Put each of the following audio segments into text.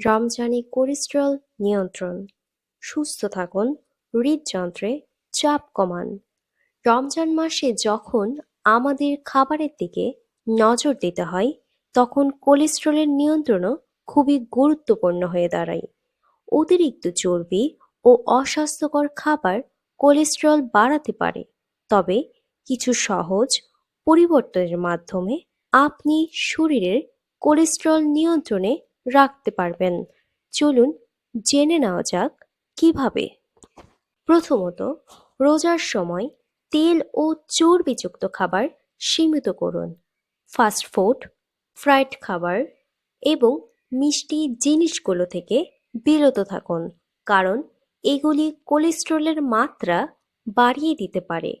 রমজানে কোলেস্টেরল নিয়ন্ত্রণ। সুস্থ থাকুন, হৃদযন্ত্রে চাপ কমান। রমজান মাসে যখন আমাদের খাবারের দিকে নজর দিতে হয়, তখন কোলেস্টেরলের নিয়ন্ত্রণও খুবই গুরুত্বপূর্ণ হয়ে দাঁড়ায়। অতিরিক্ত চর্বি ও অস্বাস্থ্যকর খাবার কোলেস্টেরল বাড়াতে পারে। তবে কিছু সহজ পরিবর্তনের মাধ্যমে আপনি শরীরের কোলেস্টেরল নিয়ন্ত্রণে রাখতে পারবেন। চলুন জেনে নেওয়া যাক কীভাবে। প্রথমত, রোজার সময় তেল ও চর্বিযুক্ত খাবার সীমিত করুন। ফাস্ট ফুড, ফ্রাইড খাবার এবং মিষ্টি জিনিসগুলো থেকে বিরত থাকুন, কারণ এগুলি কোলেস্টেরলের মাত্রা বাড়িয়ে দিতে পারে।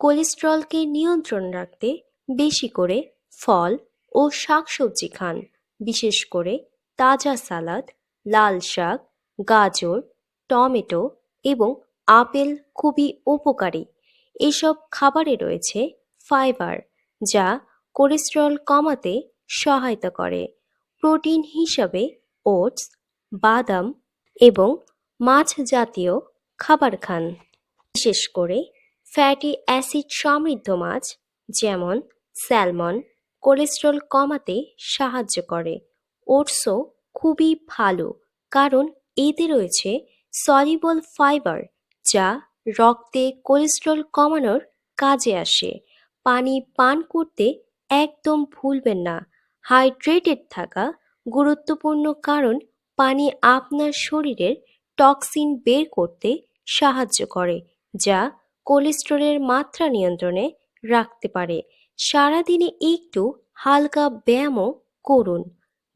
কোলেস্টেরলকে নিয়ন্ত্রণ রাখতে বেশি করে ফল ও শাকসবজি খান, বিশেষ করে তাজা সালাদ, লাল শাক, গাজর, টমেটো এবং আপেল খুবই উপকারী। এসব খাবারে রয়েছে ফাইবার, যা কোলেস্টেরল কমাতে সহায়তা করে। প্রোটিন হিসাবে ওটস, বাদাম এবং মাছ জাতীয় খাবার খান। বিশেষ করে ফ্যাটি অ্যাসিড সমৃদ্ধ মাছ, যেমন স্যালমন, কোলেস্টেরল কমাতে সাহায্য করে। ওটসও খুবই ভালো, কারণ এতে রয়েছে সলিবল ফাইবার যা রক্তে কোলেস্ট্রল কমানোর কাজে আসে। পানি পান করতে একদম ভুলবেন না। হাইড্রেটেড থাকা গুরুত্বপূর্ণ কারণ পানি আপনার শরীরের টক্সিন বের করতে সাহায্য করে, যা কোলেস্টেরলের মাত্রা নিয়ন্ত্রণে রাখতে পারে। সারাদিনে একটু হালকা ব্যায়ামও করুন।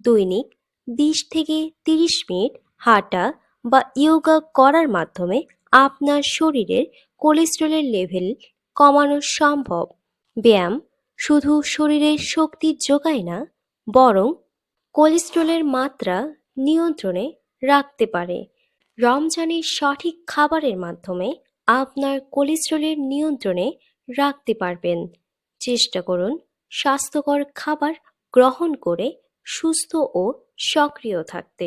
দৈনিক বিশ থেকে তিরিশ মিনিট হাঁটা বা ইয়োগা করার মাধ্যমে আপনার শরীরের কোলেস্টেরলের লেভেল কমানো সম্ভব। ব্যায়াম শুধু শরীরের শক্তি যোগায় না, বরং কোলেস্টেরলের মাত্রা নিয়ন্ত্রণে রাখতে পারে। রমজানের সঠিক খাবারের মাধ্যমে আপনার কোলেস্ট্রলের নিয়ন্ত্রণে রাখতে পারবেন। চেষ্টা করুন স্বাস্থ্যকর খাবার গ্রহণ করে সুস্থ ও সক্রিয় থাকতে।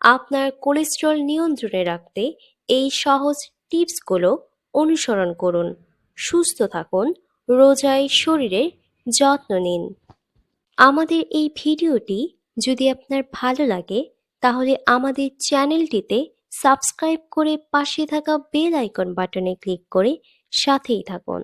আপনার কোলেস্টেরল নিয়ন্ত্রণে রাখতে এই সহজ টিপসগুলো অনুসরণ করুন। সুস্থ থাকুন, রোজায় শরীরের যত্ন নিন। আমাদের এই ভিডিওটি যদি আপনার ভালো লাগে, তাহলে আমাদের চ্যানেলটিতে সাবস্ক্রাইব করে পাশে থাকা বেল আইকন বাটনে ক্লিক করে সাথেই থাকুন।